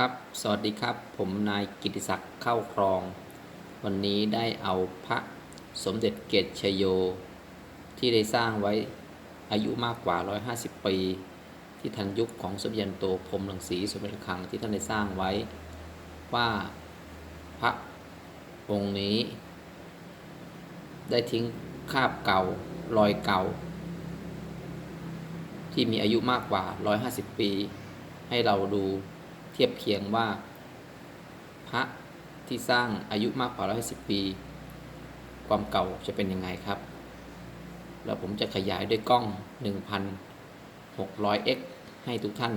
ครับ สวัสดีครับ ผมนายกิติศักดิ์เข้าครอง วันนี้ได้เอาพระสมเด็จเกตชโย ที่ได้สร้างไว้อายุมากกว่า 150 ปี ที่ทันยุคของสมเด็จโตพรมหมรังสีสมเด็จพระคังที่ท่านได้สร้างไว้ ว่าพระองค์นี้ ได้ทิ้งคาบเก่า รอยเก่า ที่มีอายุมากกว่า 150 ปี ให้เราดู เทียบเคียงว่า พระที่สร้างอายุมากกว่า150ปี ความเก่าจะเป็นยังไงครับ แล้วผมจะขยายด้วยกล้อง 1,600x ให้ทุกท่าน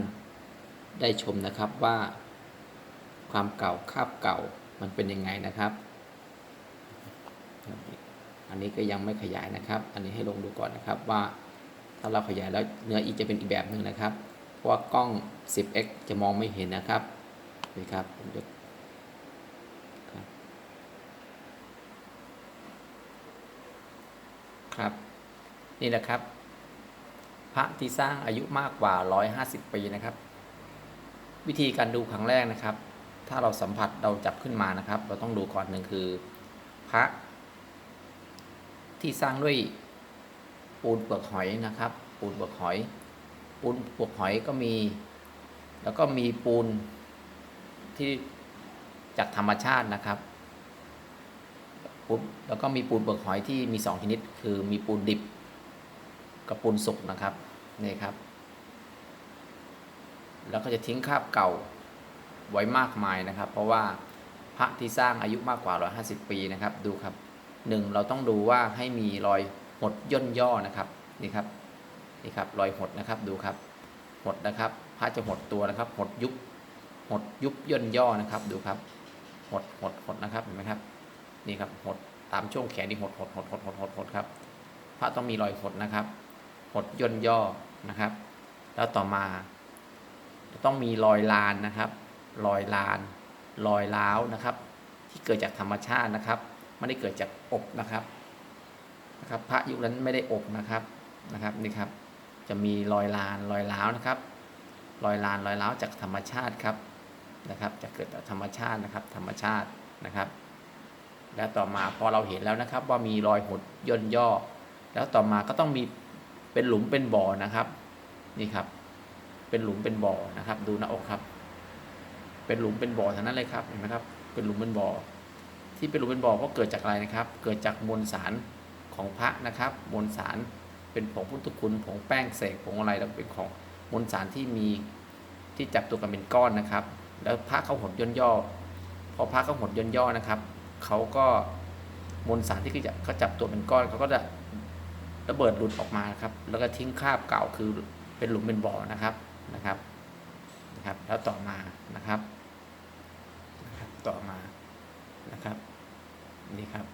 ได้ชมนะครับว่า ความเก่าคาบเก่ามันเป็นยังไงนะครับ อันนี้ก็ยังไม่ขยายนะครับ อันนี้ให้ลงดูก่อนนะครับว่า ถ้าเราขยายแล้วเนื้ออีกจะเป็นอีกแบบหนึ่งนะครับ เพราะว่ากล้อง 10x จะมองไม่เห็นนะครับนี่ครับผมจะครับครับ นี่แหละครับ พระที่สร้างอายุมากกว่า 150 ปีนะครับ วิธีการดูครั้งแรกนะครับ ถ้าเราสัมผัสเราจับขึ้นมานะครับ เราต้องดูก่อนหนึ่งคือ พระ ที่สร้างด้วยปูนเปลือกหอยนะครับ ปูนเปลือกหอย ปูนปลือกหอยก็มี แล้วก็มีปูนที่จากธรรมชาตินะครับปูนแล้วก็มีปูนเปลือกหอยที่มีสองชนิด คือมีปูนดิบกับปูนสุกนะครับนี่ครับ แล้วก็จะทิ้งคราบเก่าไว้มากมายนะครับ เพราะว่าพระที่สร้างอายุมากกว่า 150 ปีนะครับ ดูครับหนึ่งเราต้องดูว่าให้มีรอยหดย่นย่อนะครับนี่ครับ นี่ครับรอยหดนะครับดูครับ หดนะครับพระจะหดตัวนะครับ หดยุบหดยุบย่นย่อนะครับ ดูครับ หดหดหดนะครับเห็นไหมครับ นี่ครับหดตามช่วงแขนนี่หดหดหดหดหดหดหดครับ พระต้องมีรอยหดนะครับ หดย่นย่อนะครับ แล้วต่อมาจะต้องมีรอยลานนะครับ รอยลานรอยล้าวนะครับ ที่เกิดจากธรรมชาตินะครับไม่ได้เกิดจากอบนะครับนะครับ พระยุคนั้นไม่ได้อบนะครับนะครับนี่ครับ จะมีรอยลานรอยล้าวนะครับรอยลานรอยล้าวจากธรรมชาติครับนะครับ จะเกิดจากธรรมชาตินะครับ ธรรมชาตินะครับ แล้วต่อมาพอเราเห็นแล้วนะครับ ว่ามีรอยหดย่นย่อ แล้วต่อมาก็ต้องมีเป็นหลุมเป็นบ่อนะครับนี่ครับ เป็นหลุมเป็นบ่อนะครับ ดูหน้าอกครับ เป็นหลุมเป็นบ่อทั้งนั้นเลยครับเห็นไหมครับ เป็นหลุมเป็นบ่อที่เป็นหลุมเป็นบ่อเพราะเกิดจากอะไรนะครับ เกิดจากมวลสารของพระนะครับ มวลสาร เป็นผงพุทธคุณผงแป้งเสกผงอะไรแล้วเป็นของมวลสารที่มีที่จับตัวกันเป็นก้อนนะครับ แล้วพระเขาหดย่นย่อ พอพระเขาหดย่นย่อนะครับเขาก็มวลสารที่เขาจะเขาจับตัวเป็นก้อนเขาก็จะระเบิดหลุดออกมาครับ แล้วก็ทิ้งคราบเก่าคือเป็นหลุมเป็นบ่อนะครับนะครับนะครับ แล้วต่อมานะครับนะครับต่อมานะครับนี่ครับ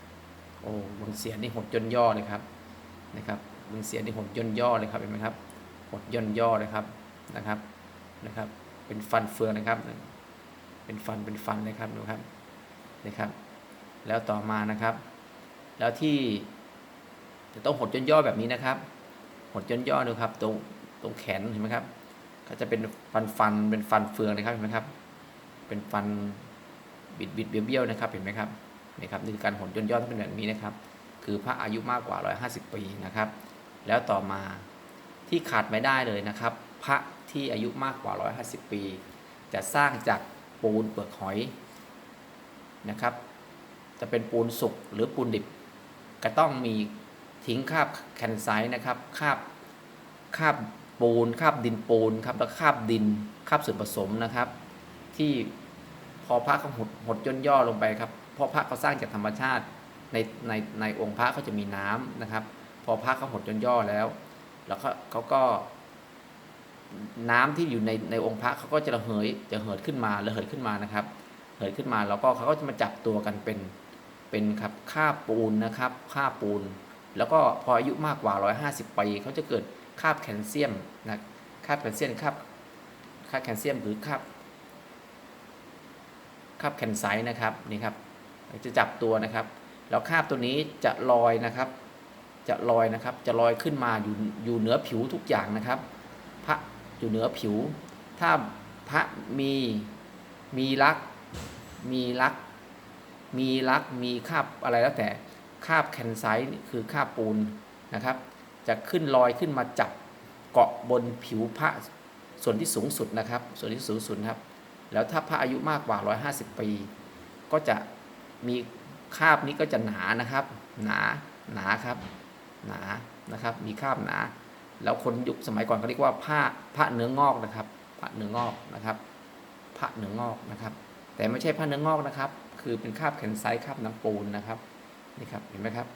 โอ้บนเสียนนี่หดย่นย่อเลยครับนะครับ บนเสียนนี่หดย่นย่อเลยครับเห็นไหมครับหดย่นย่อเลยครับนะครับนะครับ เป็นฟันเฟืองนะครับ เป็นฟันเป็นฟันเลยครับดูครับนะครับ แล้วต่อมานะครับ แล้วที่จะต้องหดย่นย่อแบบนี้นะครับ หดย่นย่อดูครับ ตรงตรงแขนเห็นไหมครับ ก็จะเป็นฟันฟันเป็นฟันเฟืองนะครับเห็นไหมครับ เป็นฟันบิดบิดเบี้ยวเบี้ยวนะครับเห็นไหมครับนี่ครับนี่คือการหดย่นย่อที่เป็นแบบนี้นะครับ คือพระอายุมากกว่า 150 ปีนะครับ แล้วต่อมาที่ขาดไม่ได้เลยนะครับ พระที่อายุมากกว่า 150 ปี จะสร้างจากปูนเปลือกหอยนะครับ จะเป็นปูนสุกหรือปูนดิบ ก็ต้องมีทิ้งคราบแคนไซต์นะครับคราบคราบปูนคราบดินปูนครับแล้วคราบดินคราบส่วนผสมนะครับ ที่พอพระเขาหดหดย่นย่อลงไปครับเพราะพระเขาสร้างจากธรรมชาติในในในองค์พระเขาจะมีน้ำนะครับ พอพระเขาหดย่นย่อแล้ว แล้วก็เขาก็ น้ำที่อยู่ในในองค์พระเขาก็จะระเหยจะเหิดขึ้นมาระเหยขึ้นมานะครับเหิดขึ้นมาแล้วก็เขาก็จะมาจับตัวกันเป็นเป็นครับค่าบปูนนะครับค่าบปูน แล้วก็พออายุมากกว่า 150 ปีเขาจะเกิดคาบแคลเซียมนะคาบแคลเซียมคาบคาบแคลเซียมหรือคาบคาบแคนไซต์นะครับนี่ครับจะจับตัวนะครับ แล้วคาบตัวนี้จะลอยนะครับ จะลอยนะครับ จะลอยขึ้นมาอยู่อยู่เหนือผิวทุกอย่างนะครับ พระอยู่เหนือผิว ถ้าพระมีมีลัก มีลัก มีลักมีคาบอะไรแล้วแต่คาบแคนไซต์คือคาบปูนนะครับ จะขึ้นลอยขึ้นมาจับเกาะบนผิวพระส่วนที่สูงสุดนะครับ ส่วนที่สูงสุดครับ แล้วถ้าพระอายุมากกว่า 150 ปี ก็จะมีคาบนี้ก็จะหนานะครับ หนาหนาครับ หนานะครับมีคราบหนา แล้วคนยุคสมัยก่อนเขาเรียกว่าผ้าผ้าเนื้องอกนะครับผ้าเนื้องอกนะครับผ้าเนื้องอกนะครับ แต่ไม่ใช่ผ้าเนื้องอกนะครับ คือเป็นคราบแคนไซต์คราบน้ำปูนนะครับนี่ครับเห็นไหมครับ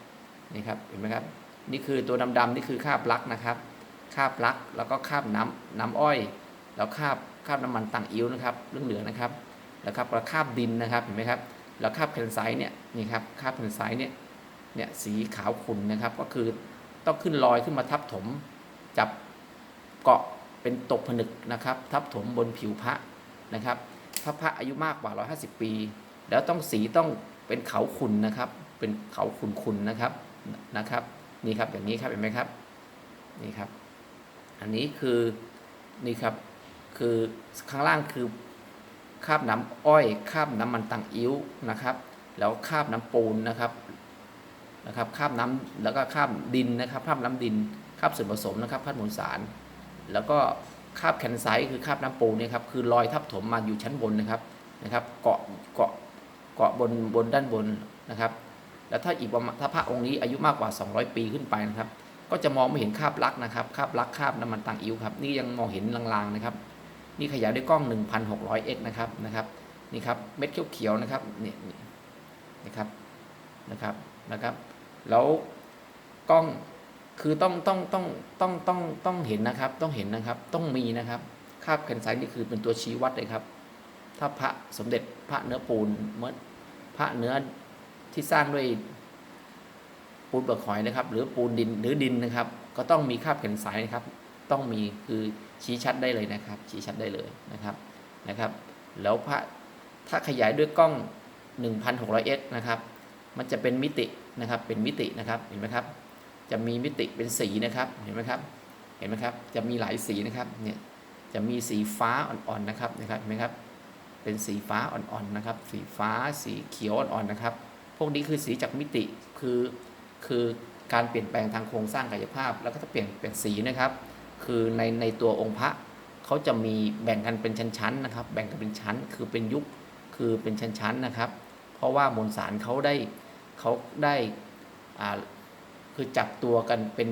นี่ครับเห็นไหมครับนี่คือตัวดำๆนี่คือคราบลักนะครับคราบลักแล้วก็คราบน้ำน้ำอ้อย แล้วคราบคราบน้ำมันต่างอิ้วนะครับเรื่องเหลือนะครับแล้วครับคราบดินนะครับเห็นไหมครับแล้วคราบแคนไซต์เนี่ยนี่ครับคราบแคนไซต์เนี่ย เนี่ยสีขาวขุ่นนะครับ ก็คือต้องขึ้นลอยขึ้นมาทับถมจับเกาะเป็นตกผนึกนะครับ ทับถมบนผิวพระนะครับถ้าพระอายุมากกว่า 150 ปี แล้วต้องสีต้องเป็นเขาขุ่นนะครับ เป็นเขาขุ่นๆนนะครับนะครับ นี่ครับอย่างนี้ครับเห็นไหมครับนี่ครับ อันนี้คือนี่ครับคือข้างล่างคือคาบน้ำอ้อยคาบน้ำมันตังอิ้วนะครับ แล้วคาบน้ำปูนนะครับ นะครับคราบน้ำแล้วก็คราบดินนะครับคราบน้ำดินคราบส่วนผสมนะครับคราบมวลสาร แล้วก็คราบแคนไซคือคราบน้ำปูเนี่ยครับคือรอยทับถมมาอยู่ชั้นบนนะครับนะครับ เกาะเกาะเกาะบนบนด้านบนนะครับ แล้วถ้าอีกประมาณถ้าพระองค์นี้อายุมากกว่า 200 ปีขึ้นไปนะครับ ก็จะมองไม่เห็นคาบลักนะครับคาบลักคาบน้ำมันต่างอิ้วครับนี่ยังมองเห็นลางๆนะครับ นี่ขยายด้วยกล้อง 1,600x นะครับนะครับนี่ครับเม็ดเขียวๆนะครับนี่นี่นะครับนะครับนะครับ แล้วกล้องคือต้องต้องต้องต้องต้องต้องเห็นนะครับ ต้องเห็นนะครับ ต้องมีนะครับคาบแคนไซต์นี่คือเป็นตัวชี้วัดเลยครับ ถ้าพระสมเด็จพระเนื้อปูนเมื่อพระเนื้อที่สร้างด้วยปูนเปลือกหอยนะครับ หรือปูนดินหรือดินนะครับ ก็ต้องมีคาบแคนไซต์นะครับ ต้องมีคือชี้ชัดได้เลยนะครับ ชี้ชัดได้เลยนะครับนะครับ แล้วพระถ้าขยายด้วยกล้อง 1,600x นะครับ มันจะเป็นมิตินะครับ เป็นมิตินะครับ เห็นไหมครับ จะมีมิติเป็นสีนะครับ เห็นไหมครับ เห็นไหมครับ จะมีหลายสีนะครับ เนี่ย จะมีสีฟ้าอ่อนๆนะครับ นะครับ เห็นไหมครับ เป็นสีฟ้าอ่อนๆนะครับ สีฟ้า สีเขียวอ่อนๆนะครับ พวกนี้คือสีจากมิติ คือ คือการเปลี่ยนแปลงทางโครงสร้างกายภาพ แล้วก็จะเปลี่ยนเปลี่ยนสีนะครับ คือใน ในตัวองค์พระเขาจะมีแบ่งกันเป็นชั้นๆนะครับ แบ่งกันเป็นชั้น คือเป็นยุค คือเป็นชั้นๆนะครับ เพราะว่ามวลสารเขาได้ เขาได้คือจับตัวกันเป็น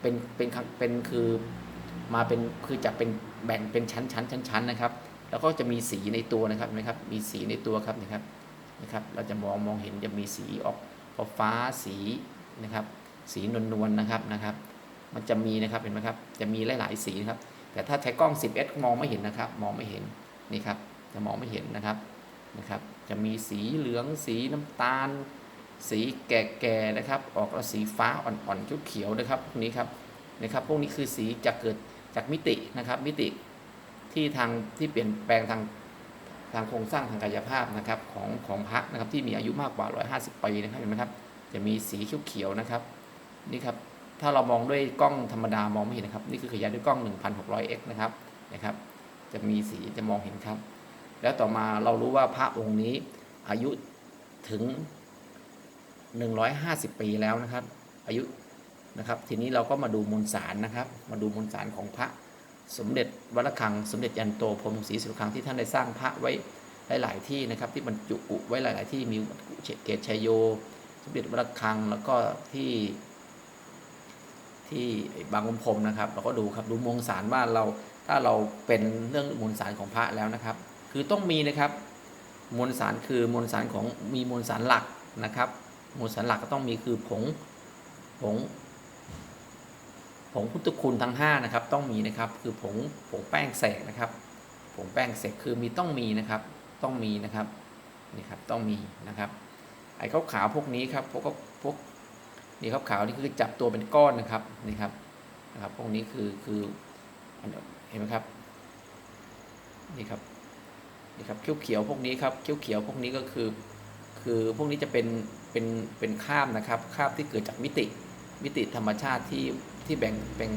เป็นเป็นเป็นคือมาเป็นคือจะเป็นแบ่งเป็นชั้นชั้นชั้นชั้นนะครับ แล้วก็จะมีสีในตัวนะครับเห็นไหมครับ มีสีในตัวครับนะครับนะครับ เราจะมองมองเห็นจะมีสีออกฟ้าสีนะครับ สีนวลนวลนะครับนะครับ มันจะมีนะครับเห็นไหมครับ จะมีหลาย ๆ สีนะครับ แต่ถ้าใช้กล้อง 10s มองไม่เห็นนะครับ มองไม่เห็นนี่ครับจะมองไม่เห็นนะครับนะครับ จะมีสีเหลืองสีน้ำตาล สีแก่ๆนะครับ ออกสีฟ้าอ่อนๆเขียวๆนะครับพวกนี้ครับนะครับ พวกนี้คือสีจะเกิดจากมิตินะครับ มิติที่ทางที่เปลี่ยนแปลงทางทางโครงสร้างทางกายภาพนะครับของของพระนะครับที่มีอายุมากกว่า 150 ปีนะครับเห็นไหมครับ จะมีสีเขียวๆนะครับนี่ครับถ้าเรามองด้วยกล้องธรรมดามองไม่เห็นนะครับ นี่คือขยายด้วยกล้อง 1,600x นะครับนะครับ จะมีสีจะมองเห็นครับ แล้วต่อมาเรารู้ว่าพระองค์นี้อายุถึง 150 ปีแล้วนะครับ อายุนะครับ ทีนี้เราก็มาดูมวลสารนะครับ มาดูมวลสารของพระสมเด็จวัดระฆังสมเด็จยันโตพรมศรีสุรคังที่ท่านได้สร้างพระไว้หลาย ๆ ที่นะครับ ที่บรรจุไว้หลาย ๆ ที่มีเกศชัยโย สมเด็จวัดระฆังแล้วก็ที่ที่บางขุนพรมนะครับ เราก็ดูครับดูมวลสารว่าเราถ้าเราเป็นเรื่องมวลสารของพระแล้วนะครับ คือต้องมีนะครับมวลสารคือมวลสารของมีมวลสารหลักนะครับมวลสารหลักก็ต้องมีคือผงผงผงพุทธคุณทั้ง5นะครับต้องมีนะครับคือผงผงแป้งเสกนะครับผงแป้งเสกคือมีต้องมีนะครับต้องมีนะครับนี่ครับต้องมีนะครับไอ้ขาวขาวพวกนี้ครับพวกพวกนี่ครับขาวนี่คือจับตัวเป็นก้อนนะครับนี่ครับนะครับพวกนี้คือคือเห็นไหมครับนี่ครับ นี่ครับเขียวเขียวๆพวกนี้ครับเขียวเขียวๆพวกนี้ก็คือ คือพวกนี้จะเป็นเป็นเป็นคราบนะครับคราบที่เกิดจากมิติมิติธรรมชาติที่ที่แบ่งเป็น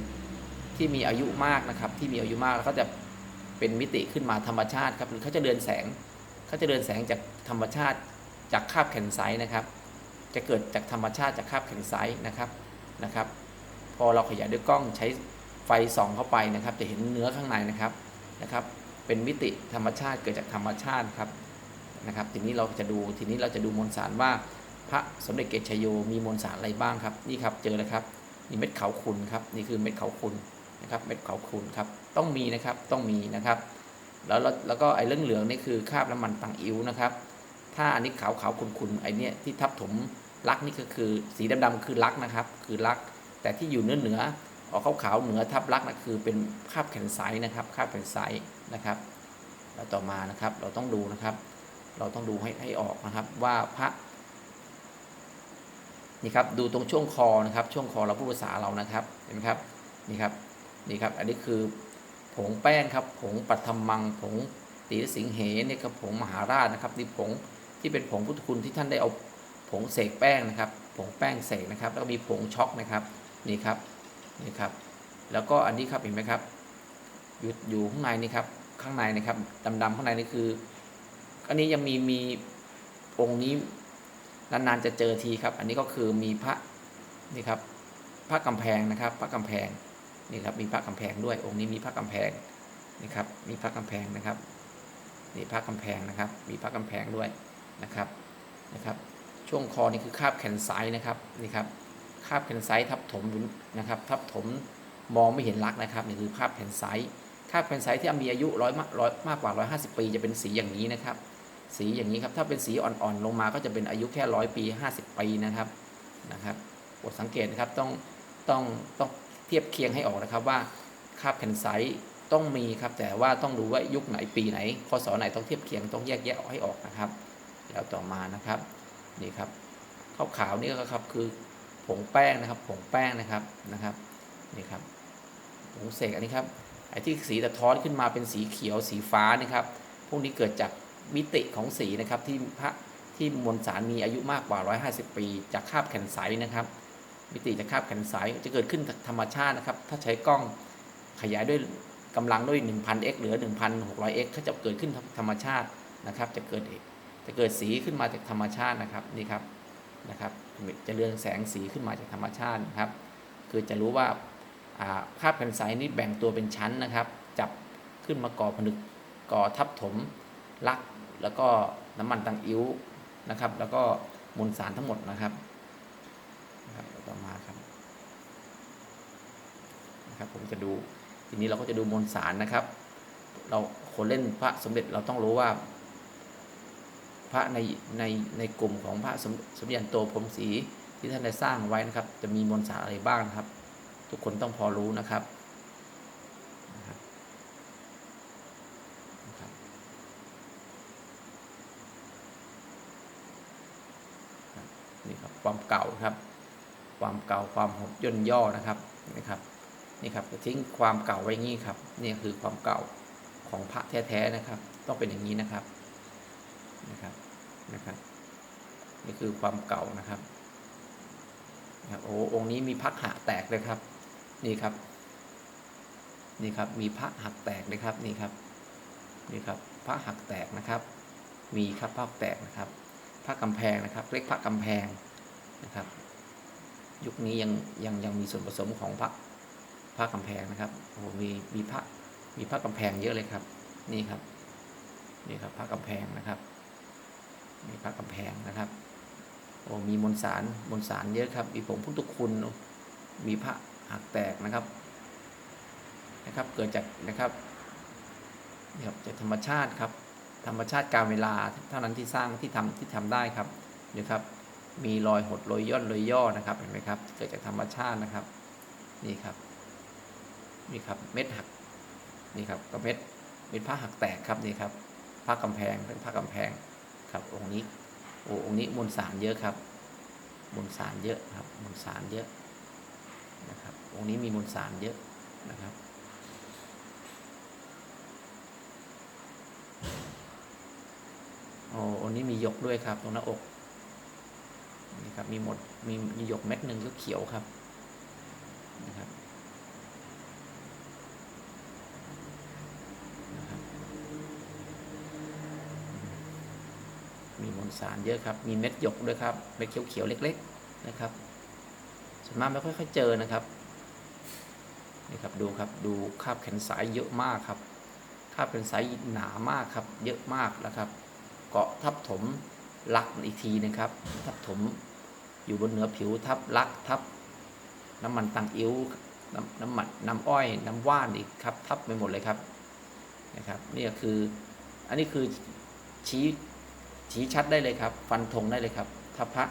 ที่มีอายุมากนะครับที่มีอายุมากแล้วก็จะเป็นมิติขึ้นมาธรรมชาติครับหรือเขาจะเดินแสงเขาจะเดินแสงจากธรรมชาติจากคาบแขนไซต์นะครับ จะเกิดจากธรรมชาติจากคาบแขนไซต์นะครับนะครับ พอเราขยายด้วยกล้องใช้ไฟส่องเข้าไปนะครับ จะเห็นเนื้อข้างในนะครับนะครับ เป็นมิติธรรมชาติเกิดจากธรรมชาติครับนะครับ ทีนี้เราจะดูทีนี้เราจะดูมวลสารว่าพระสมเด็จเกศชโยมีมวลสารอะไรบ้างครับนี่ครับเจอแล้วครับนี่เม็ดเขาขุนครับนี่คือเม็ดเขาขุนนะครับเม็ดเขาขุนครับต้องมีนะครับต้องมีนะครับ แล้วแล้วก็ไอ้เรื่องเหลืองนี่คือคราบน้ำมันตังอิ๋วนะครับ ถ้าอันนี้ขาวขาวขุนขุนไอ้เนี่ยที่ทับถมลักนี่ก็คือสีดำๆคือลักนะครับ คือลัก แต่ที่อยู่เนื้อเหนือออกขาวขาวๆเหนือทับลักนะคือเป็นคราบแข็งไซนะครับคราบแข็งไซ นะครับ แล้วต่อมานะครับเราต้องดูนะครับ เราต้องดูให้ให้ออกนะครับว่าพระนี่ครับดูตรงช่วงคอนะครับ ช่วงคอเราพูดภาษาเรานะครับเห็นไหมครับนี่ครับนี่ครับ อันนี้คือผงแป้งครับ ผงปัทมัง ผงตีสิงเหนี่ครับผงมหาราชนะครับนี่ผงที่เป็นผงพุทธคุณที่ท่านได้เอาผงเสกแป้งนะครับ ผงแป้งเสกนะครับ แล้วก็มีผงช็อกนะครับนี่ครับนี่ครับ แล้วก็อันนี้ครับเห็นไหมครับอยู่อยู่ข้างในนี่ครับ ข้างในนะครับดำๆข้างในนี่คืออันนี้ยังมีมีองค์นี้นานๆจะเจอทีครับ อันนี้ก็คือมีพระนี่ครับพระกำแพงนะครับ พระกำแพงนี่ครับมีพระกำแพงด้วยองค์นี้มีพระกำแพงนี่ครับมีพระกำแพงนะครับนี่พระกำแพงนะครับ มีพระกำแพงด้วยนะครับนะครับ ช่วงคอนี่คือคาบแขนซ้ายนะครับนี่ครับคาบแขนซ้ายทับถมนะครับ ทับถมมองไม่เห็นลักษณ์นะครับนี่คือคาบแขนซ้าย คาบแขนซ้ายที่มีอายุร้อยมากร้อยมากกว่า 150 ปีจะเป็นสีอย่างนี้นะครับ สีอย่างนี้ครับ ถ้าเป็นสีอ่อนๆลงมาก็จะเป็นอายุแค่ร้อยปี 50 ปีนะครับนะครับบทสังเกตนะครับต้องต้องต้องเทียบเคียงให้ออกนะครับว่าค่าแผ่นไซส์ต้องมีครับแต่ว่าต้องดูว่ายุคไหนปีไหนพศไหนต้องเทียบเคียงต้องแยกแยะให้ออกนะครับ แล้วต่อมานะครับนี่ครับขาวขาวนี่ก็ครับคือผงแป้งนะครับผงแป้งนะครับนะครับนี่ครับผงเสกอันนี้ครับ ไอ้ที่สีสะท้อนขึ้นมาเป็นสีเขียวสีฟ้านะครับ พวกนี้เกิดจากมิติของสีนะครับที่พระที่มวลสารมีอายุมากกว่า 150 ปี จากคาบแข็งใสนะครับ มิติจากคาบแข็งใสจะเกิดขึ้นจากธรรมชาตินะครับ ถ้าใช้กล้องขยายด้วยกำลังด้วย 1,000x เหลือ 1,600x ก็จะเกิดขึ้นธรรมชาตินะครับ จะเกิดจะเกิดสีขึ้นมาจากธรรมชาตินะครับนี่ครับนะครับจะเรืองแสงสีขึ้นมาจากธรรมชาตินะครับ คือจะรู้ว่า คาบแข็งใสนี่แบ่งตัวเป็นชั้นนะครับ จับขึ้นมาก่อผนึกก่อทับถมลัก แล้วก็น้ำมันตังอิ้วนะครับ แล้วก็มวลสารทั้งหมดนะครับนะครับต่อมาครับนะครับ ผมจะดูทีนี้เราก็จะดูมวลสารนะครับ เราคนเล่นพระสมเด็จเราต้องรู้ว่า พระในในในกลุ่มของพระสมสมเด็จโตพรมศรีที่ท่านได้สร้างไว้นะครับ จะมีมวลสารอะไรบ้างนะครับ ทุกคนต้องพอรู้นะครับนี่ครับความเก่าครับ ความเก่าความหดย่นย่อนะครับนะครับนี่ครับทิ้งความเก่าไว้งี้ครับนี่คือความเก่าของพระแท้ๆนะครับ ต้องเป็นอย่างนี้นะครับนะครับนะครับ นี่คือความเก่านะครับนะครับโอ้องค์นี้มีพักหักแตกเลยครับ นี่ครับ นี่ครับ มีพระหักแตกเลยครับ นี่ครับ นี่ครับ พระหักแตกนะครับ มีครับพระแตกนะครับ พระกำแพงนะครับเรียกพระกำแพงนะครับ ยุคนี้ยังยังยังมีส่วนผสมของพระพระกำแพงนะครับ โอ้โห มีมีพระมีพระกำแพงเยอะเลยครับ นี่ครับ นี่ครับพระกำแพงนะครับมีพระกำแพงนะครับ โอ้มีมวลสารมวลสารเยอะครับ มีผงพุทธคุณ มีพระ หักแตกนะครับนะครับ เกิดจากนะครับนี่ครับจากธรรมชาติครับ ธรรมชาติการเวลาเท่านั้นที่สร้างที่ทำที่ทำได้ครับนี่ครับ มีรอยหดรอยย่นรอยย่อนะครับเห็นไหมครับ เกิดจากธรรมชาตินะครับ นี่ครับนี่ครับเม็ดหักนี่ครับก็เม็ดเม็ดผ้าหักแตกครับนี่ครับผ้ากำแพงเป็นผ้ากำแพงครับองค์นี้โอ้องค์นี้มวลสารเยอะครับมวลสารเยอะครับมวลสารเยอะ นะครับองค์นี้มีมวลสารเยอะนะครับโอ้องนี้มีหยกด้วยครับ ตรงหน้าอกนี่ครับมีหมดมีหยกเม็ดหนึ่งก็เขียวครับนะครับมีมวลสารเยอะครับ มีเม็ดหยกด้วยครับ เม็ดเขียวๆเล็ก ๆ นะครับ ส่วนมากไม่ค่อยๆเจอนะครับนี่ครับดูครับดูคาบแข็งสายเยอะมากครับคาบแข็งสายหนามากครับ เยอะมากแล้วครับ เกาะทับถมลักอีกทีนะครับ ทับถมอยู่บนเหนือผิวทับลักทับ น้ำมันตังอิ้วน้ำน้ำมันน้ำอ้อย น้ำว่านอีกครับ ทับไปหมดเลยครับนะครับนี่ก็คืออันนี้คือชี้ชี้ชัดได้เลยครับ ฟันธงได้เลยครับถ้าพระ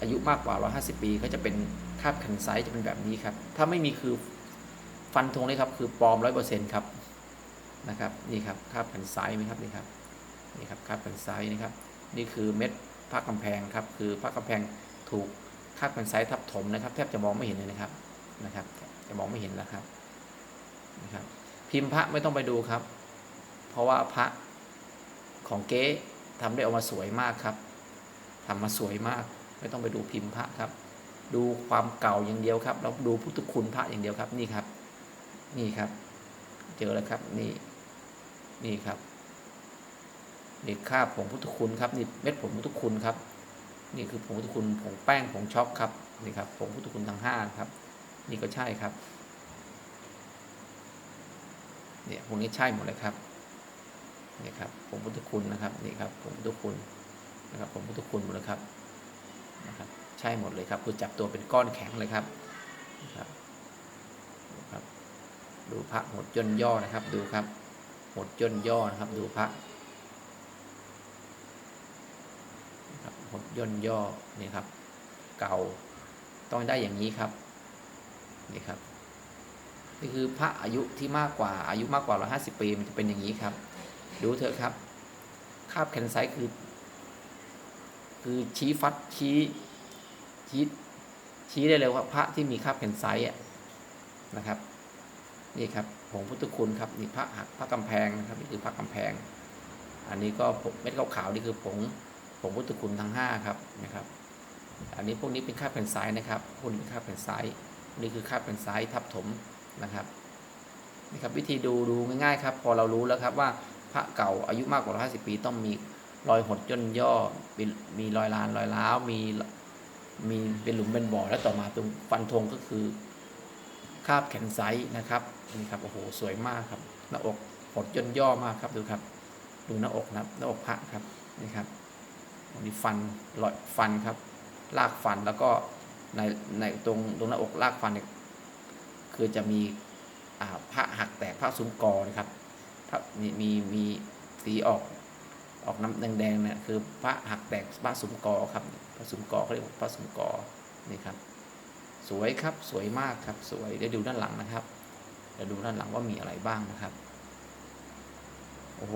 อายุมากกว่า 150 ปีก็จะเป็น คาบคันไซจะเป็นแบบนี้ครับ ถ้าไม่มีคือฟันธงเลยครับ คือปลอมร้อยเปอร์เซ็นต์ครับนะครับนี่ครับคาบคันไซไหมครับนี่ครับนี่ครับคาบคันไซส์นะครับ นี่คือเม็ดพระกำแพงครับ คือพระกำแพงถูกคาบคันไซทับถมนะครับ แทบจะมองไม่เห็นเลยนะครับนะครับ จะมองไม่เห็นแล้วครับนะครับ พิมพ์พระไม่ต้องไปดูครับ เพราะว่าพระของเก๊ทำได้ออกมาสวยมากครับทำมาสวยมาก ไม่ต้องไปดูพิมพ์พระครับ ดูความเก่าอย่างเดียวครับแล้วดูพุทธคุณพระอย่างเดียวครับนี่ครับ นี่ครับ เจอแล้วครับนี่นี่ครับนี่คาบผงพุทธคุณครับนี่เม็ดผงพุทธคุณครับ นี่คือผงพุทธคุณผงแป้งผงช็อกครับนี่ครับผงพุทธคุณทั้งห้าครับ นี่ก็ใช่ครับเนี่ยพวกนี้ใช่หมดเลยครับนี่ครับผงพุทธคุณนะครับนี่ครับผงพุทธคุณนะครับผงพุทธคุณหมดเลยครับนะครับ ใช่หมดเลยครับคือจับตัวเป็นก้อนแข็งเลยครับครับดูครับ ดูพระหมดย่นย่อนะครับ ดูครับ หมดย่นย่อนะครับ ดูพระครับหดย่นย่อนี่ครับ เก่าต้องได้อย่างนี้ครับนี่ครับนี่คือพระอายุที่มากกว่าอายุมากกว่า150ปีมันจะเป็นอย่างนี้ครับ ดูเถอะครับคาบแคนไซต์คือ คือชี้ฟัดชี้ ชี้ชี้ได้เลยว่าพระที่มีคาบแคนไซต์นะครับนี่ครับผงพุทธคุณครับนี่พระหักพระกำแพงนะครับนี่คือพระกำแพง อันนี้ก็เม็ดขาวๆนี่คือผงผงพุทธคุณทั้งห้าครับนะครับ อันนี้พวกนี้เป็นคาบแคนไซต์นะครับพวกนี้เป็นคาบแคนไซต์นี่คือคาบแคนไซต์ทับถมนะครับนี่ครับวิธีดูดูง่ายๆครับ พอเรารู้แล้วครับว่าพระเก่าอายุมากกว่า 150 ปีต้องมีรอยหดย่นย่อมีมีรอยลานรอยร้าวมี มีเป็นหลุมเป็นบ่อแล้วต่อมาตรงฟันธงก็คือคาบแขนไซส์นะครับนี่ครับโอ้โหสวยมากครับ หน้าอกหดย่นย่อมากครับดูครับ ดูหน้าอกนะครับหน้าอกพระครับนี่ครับอันนี้ฟันรอยฟันครับ ลากฟันแล้วก็ในในตรงตรงหน้าอกลากฟันเนี่ยคือจะมีพระหักแตกพระสุมกอนะครับพระมีมีมีสีออก ออกน้ำแดงๆเนี่ยคือพระหักแตกพระสุมกอครับพระสุมกอเขาเรียกว่าพระสุมกอนี่ครับ สวยครับสวยมากครับสวยเดี๋ยวดูด้านหลังนะครับเดี๋ยวดูด้านหลังว่ามีอะไรบ้างนะครับโอ้โห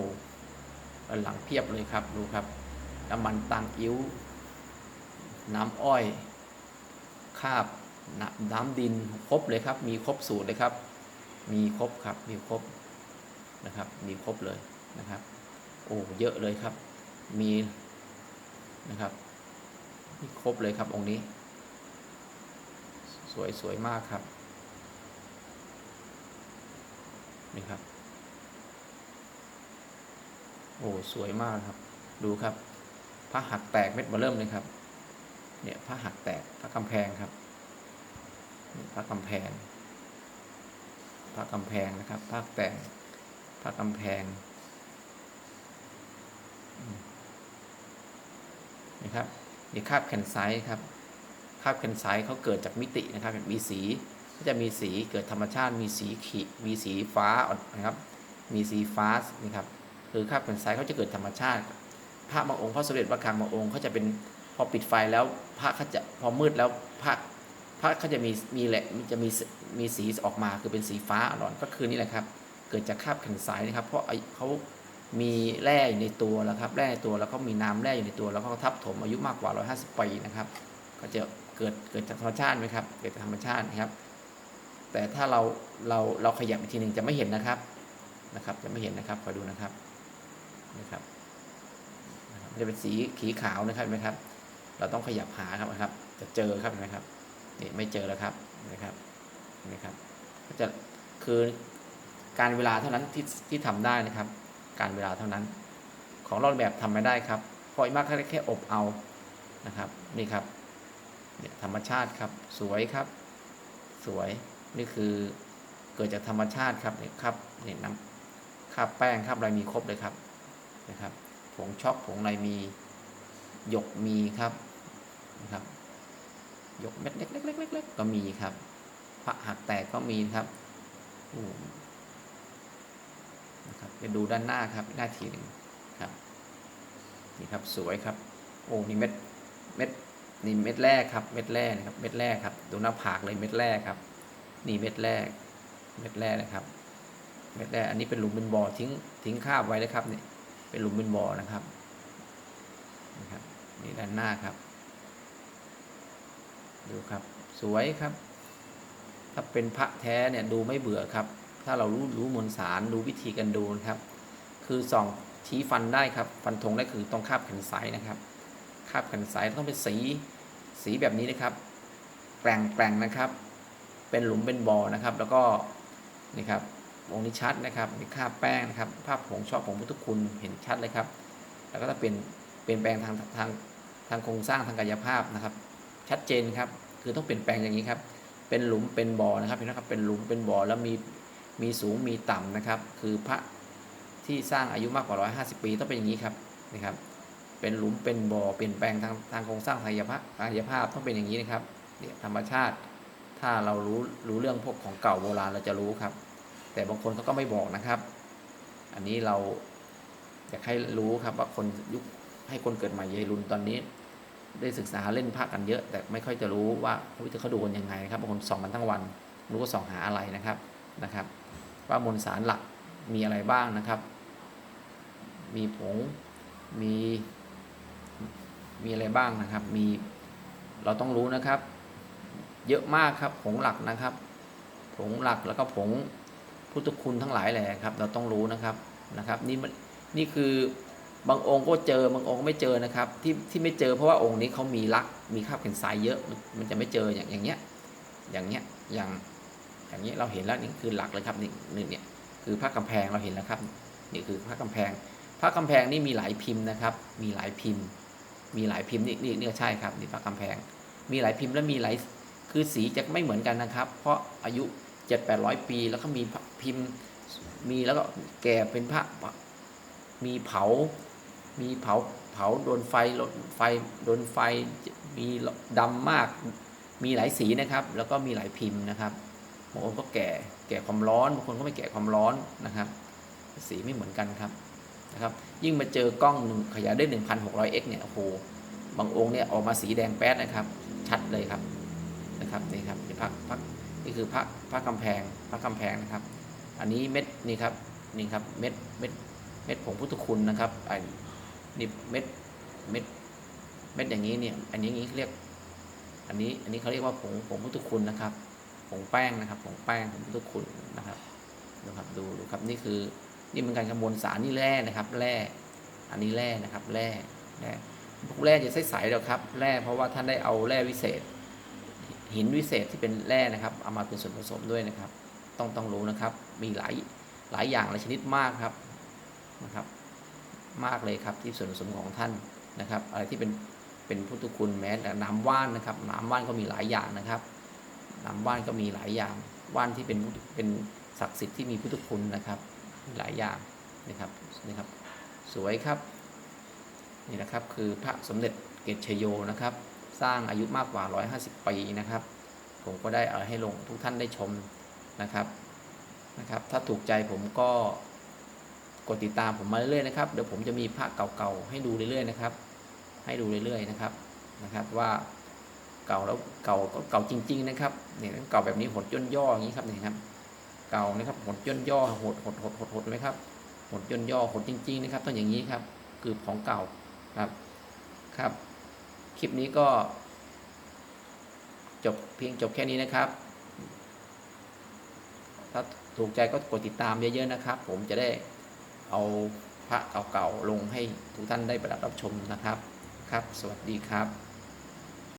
ด้านหลังเพียบเลยครับดูครับน้ำมันตังอิ้ว น้ำอ้อยคาบนน้ำดินครบเลยครับ มีครบสูตรเลยครับ มีครบครับมีครบนะครับ มีครบเลยนะครับ อ้เยอะเลยครับ มีนะครับมีครบเลยครับองค์นี้ สวยสวยมากครับนี่ครับ โอ้สวยมากครับ ดูครับพระหักแตกเม็ดมาเริ่มเลยครับ เนี่ยพระหักแตกพระกำแพงครับพระกำแพงพระกำแพงนะครับภาคแต่งพระกำแพง นะครับนี่คาบแคนไซส์ครับคาบแคนไซส์เขาเกิดจากมิตินะครับมีสีก็จะมีสีเกิดธรรมชาติมีสีขีมีสีฟ้านะครับ มีสีฟ้านี่ครับคือคาบแคนไซส์เขาจะเกิดธรรมชาติ พระบางองค์พระสมเด็จพระคังบางองค์เขาจะเป็นพอปิดไฟแล้วพระเขาจะพอมืดแล้วพระพระเขาจะมีมีแหละจะมีมีสีออกมาคือเป็นสีฟ้าอ่อนก็คือนี่แหละครับ เกิดจากคาบแข็งสายนะครับ เพราะเขา มีแร่อยู่ในตัวแล้วครับแร่ในตัวแล้วก็มีน้ำแร่อยู่ในตัว แล้วก็ทับถมอายุมากกว่า 150 ปีนะครับ ก็จะเกิดเกิดจากธรรมชาติไหมครับ เกิดจากธรรมชาตินะครับ แต่ถ้าเราเราเราขยับอีกทีหนึ่งจะไม่เห็นนะครับนะครับ จะไม่เห็นนะครับคอยดูนะครับนะครับจะเป็นสีขีขาวนะครับเห็นไหมครับ เราต้องขยับหาครับนะครับ จะเจอครับเห็นไหมครับนี่ไม่เจอแล้วครับนะครับนะครับ ก็จะคือการเวลาเท่านั้นที่ที่ทำได้นะครับ การเวลาเท่านั้น ของรอดแบบทำไม่ได้ครับพออีมากแค่แค่อบเอานะครับนี่ครับเนี่ยธรรมชาติครับสวยครับ สวยนี่คือเกิดจากธรรมชาติครับเนี่ยครับเนี่ยน้ำคราบแป้งคราบอะไรมีครบเลยครับนะครับผงช็อกผงอะไรมีหยกมีครับนะครับหยกเม็ดเล็กๆๆๆก็มีครับพระหักแตกก็มีครับ นะครับไปดูด้านหน้าครับหน้าทีหนึ่งครับนี่ครับสวยครับโอ้นี่เม็ดเม็ดนี่เม็ดแรกครับเม็ดแรกนะครับเม็ดแรกครับดูหน้าผากเลยเม็ดแรกครับ นี่เม็ดแรก เม็ดแรกนะครับ เม็ดแรกอันนี้เป็นหลุมเป็นบ่อทิ้งทิ้งคาบไว้เลยครับเนี่ยเป็นหลุมเป็นบ่อนะครับนะครับนี่ด้านหน้าครับ ดูครับสวยครับ ถ้าเป็นพระแท้เนี่ยดูไม่เบื่อครับ ถ้าเรารู้รู้มวลสารรู้วิธีการดูนะครับ คือส่องชี้ฟันได้ครับ ฟันธงได้คือต้องคาบแผ่นใสนะครับ คาบแผ่นใสต้องเป็นสีสีแบบนี้นะครับแปลงแปลงนะครับ เป็นหลุมเป็นบ่อนะครับ แล้วก็นี่ครับองนี้ชัดนะครับมีคาบแป้งนะครับ ภาพผงชอบผงพุทธคุณเห็นชัดเลยครับ แล้วก็ถ้าเป็นเปลี่ยนแปลงทางทางทางโครงสร้างทางกายภาพนะครับ ชัดเจนครับ คือต้องเปลี่ยนแปลงอย่างนี้ครับ เป็นหลุมเป็นบ่อนะครับเห็นไหมครับเป็นหลุมเป็นบ่อแล้วมี มีสูงมีต่ำนะครับ คือพระที่สร้างอายุมากกว่า 150 ปีต้องเป็นอย่างนี้ครับนะครับ เป็นหลุมเป็นบ่อเปลี่ยนแปลงทางทางโครงสร้างทางยภาพกายภาพต้องเป็นอย่างนี้นะครับเนี่ยธรรมชาติถ้าเรารู้รู้เรื่องพวกของเก่าโบราณเราจะรู้ครับ แต่บางคนเขาก็ไม่บอกนะครับ อันนี้เราอยากให้รู้ครับว่าคนยุคให้คนเกิดใหม่ยายรุนตอนนี้ ได้ศึกษาเล่นภาคกันเยอะ แต่ไม่ค่อยจะรู้ว่าเขาจะเขาดูกันยังไงนะครับบางคนส่องกันทั้งวันรู้ว่าส่องหาอะไรนะครับนะครับ ว่ามวลสารหลักมีอะไรบ้างนะครับ มีผง มี มีอะไรบ้างนะครับ มี เราต้องรู้นะครับ เยอะมากครับ ผงหลักนะครับ ผงหลักแล้วก็ผงพุทธคุณทั้งหลายแหละครับ เราต้องรู้นะครับ นะครับ นี่มันนี่คือบางองค์ก็เจอบางองค์ก็ไม่เจอนะครับ ที่ที่ไม่เจอเพราะว่าองค์นี้เขามีลัก มีคราบแผ่นทรายเยอะมันมันจะไม่เจออย่างอย่างเงี้ย อย่างเงี้ย อย่าง อย่างนี้เราเห็นแล้วนี่คือหลักเลยครับนี่นี่เนี่ยคือพระกำแพงเราเห็นแล้วครับนี่คือพระกำแพง พระกำแพงนี่มีหลายพิมพ์นะครับ มีหลายพิมพ์ มีหลายพิมพ์นี่นี่นี่ใช่ครับนี่พระกำแพง มีหลายพิมพ์และมีหลายคือสีจะไม่เหมือนกันนะครับ เพราะอายุเจ็ดแปดร้อยปี แล้วก็มีพิมพ์มีแล้วก็แก่เป็นพระมีเผา มีเผาเผาโดนไฟไฟโดนไฟมีดำมาก มีหลายสีนะครับ แล้วก็มีหลายพิมพ์นะครับ บางคนก็แก่แก่ความร้อนบางคนก็ไม่แก่ความร้อนนะครับ สีไม่เหมือนกันครับนะครับ ยิ่งมาเจอกล้องหนึ่งขยายได้ 1,600x เนี่ยโอ้โหบางองค์เนี่ยออกมาสีแดงแป๊ดนะครับ ชัดเลยครับนะครับนี่ครับนี่พักพักนี่คือพระพระกำแพงพระกำแพงนะครับ อันนี้เม็ดนี่ครับนี่ครับเม็ดเม็ดเม็ดผงพุทธคุณนะครับไอ้นี่เม็ดเม็ดเม็ดอย่างนี้เนี่ยอันนี้เรียก อันนี้อันนี้เขาเรียกว่าผงผงพุทธคุณนะครับ ผงแป้งนะครับผงแป้งผงพุทธคุณนะครับดูครับดูดูครับนี่คือนี่เป็นการขมวลสารนี่แร่นะครับแร่อันนี้แร่นะครับแร่แร่พวกแร่จะใสๆแล้วครับแร่เพราะว่าท่านได้เอาแร่วิเศษ หินวิเศษที่เป็นแร่นะครับเอามาเป็นส่วนผสมด้วยนะครับ ต้องต้องรู้นะครับ มีหลายหลายอย่างหลายชนิดมากครับนะครับ มากเลยครับที่ส่วนผสมของท่านนะครับ อะไรที่เป็นเป็นพุทธคุณแม้แต่น้ำว่านนะครับน้ำว่านก็มีหลายอย่างนะครับ น้ำว่านก็มีหลายอย่างว่านที่เป็นพุทธเป็นศักดิ์สิทธิ์ที่มีพุทธคุณนะครับ หลายอย่างนะครับนี่ครับ สวยครับนี่นะครับคือพระสมเด็จเกตชโยนะครับ สร้างอายุมากกว่า 150 ปีนะครับ ผมก็ได้เอาให้ลงทุกท่านได้ชมนะครับนะครับ ถ้าถูกใจผมก็กดติดตามผมมาเรื่อยๆนะครับเดี๋ยวผมจะมีพระเก่าๆให้ดูเรื่อยๆนะครับ ให้ดูเรื่อยๆนะครับนะครับว่า เก่าแล้วเก่าก็เก่าจริง ๆ นะครับเนี่ยเก่าแบบนี้หดย่นย่ออย่างนี้ครับนี่ครับ เก่านะครับหดย่นย่อหดหดหดหดหดไหมครับหดย่นย่อหดจริง ๆ นะครับต้องอย่างนี้ครับคือของเก่าครับครับ คลิปนี้ก็ จบเพียงจบแค่นี้นะครับ ถ้าถูกใจก็กดติดตามเยอะๆนะครับ ผมจะได้เอาพระเก่าๆลงให้ทุกท่านได้ประดับรับชมนะครับครับ สวัสดีครับ